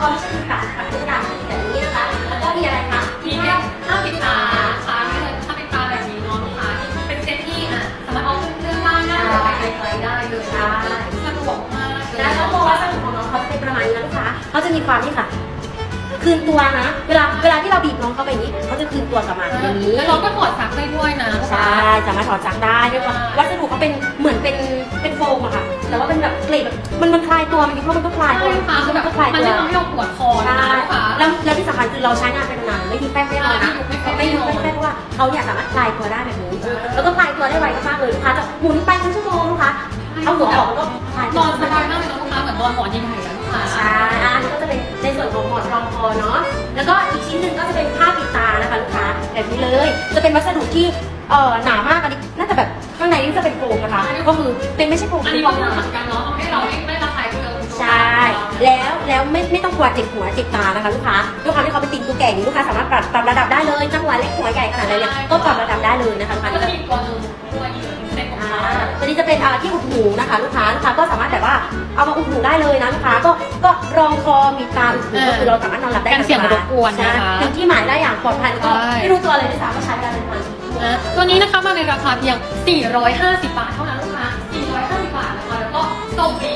พอไม่ใช่คือการค่ะคือการแบบนี้นะคะ แล้วก็มีอะไรคะมีแค่ข้าวปิดตาค่ะมีเลยข้าวปิดตาแบบนี้เนาะลูกค้าเป็นเซ็ตที่อะสามารถเอาขึ้นเครื่องได้นะหรือไปไกลๆได้เลยใช่สะดวกมากเลยแล้วเขาบอกว่าสรุปของน้องเขาจะเป็นประมาณนี้นะลูกค้าเขาจะมีความนี่ค่ะคืนตัวนะ เวลาเวลาที่เราบีบน้องเขาไปอย่างนี้เขาจะคืนตัวกลับมาอย่างนี้แล้วน้องก็ถอดซักได้ด้วยนะใช่สามารถถอดซักได้ด้วยความวัสดุเขาเป็นเหมือนเป็นเป็นโฟมอะค่ะ แต่ว่าเป็นแบบเกรดแบบมันมันคลายตัวมันดีเพราะมันก็คลายตัวใช่ค่ะคือมัแบบนก็คลายมันตัวไม่ทำให้เราปวดคอใช่นะลูกค้าแล้วแล้วที่สำคัญคือเราใช้งานเป็นนานไม่มีแป้งไม่นอนนะไม่ยุบไม่แป้งเพราะว่าเขาเนี่ยสามารถคลายตัวได้แบบนี้แล้วก็คลายตัวได้ไวมากๆเลยลูกค้าจะหมุนไปทั้งชั่วโมงลูกค้าเอาหัวออกแล้วก็คลายนตัวอนสบายมากเลยนะลูกค้าเหมือนนอนหมอนใหญ่ๆนะลูกค้าใช่อันนี้ก็จะเป็นในส่วนของหมอนรองคอเนาะแล้วก็อีกชิ้นหนึ่งก็จะเป็นผ้าปิดตานะคะลูกค้าแบบนี้เลย จะเป็นวัสดุที่เอ่อหนามากอันนี้ น่าจะแบบข้างในนี่จะเป็นโครงนะคะ ก็คือเป็นไม่ใช่โครงอันคือนี้ฟก็องเหมืน้ำอนกันเนาะทำให้เราไม่ไม่ระคายเคืองใช่ แล้วแล้วไม่ไม่ต้องกลัวเจ็บหัวเจ็บตานะคะลูกค้าด้วยความที่เขาเป็นติ่งตัวแก่นี่ลูกค้าสามารถปรับปรับระดับได้เลยจะหัวเล็กหัวใหญ่ขนาดไหนเนี่ยก็ปรับระดับได้เลยนะคะลูกมัค้านก็จะมีตัวหนึงตัวอีกเซ็ตของอ่าเราตัวนี้จะเป็นอ่าที่อุดหูนะคะลูกค้าลูกค้าก็สามารถแบบว่าเอามาอุดหูได้เลยนะลูกค้าก็ก็รองคอมีตาอุดหูก็คือเราสามารถนอนหลับได้กันเสียงรบกวนนะคะถึงที่หมายได้อย่างปลอดภัยแล้วก็ใช่ไม่รู้ตัวเลยด้วยซ้ำว่าใช้เวลาเป็นวัน นะตัวนี้นะคะมาในราคาเพียง 450 บาทเท่านั้นลูกค้า450 บาทนะคะแล้วก็ส่งฟรี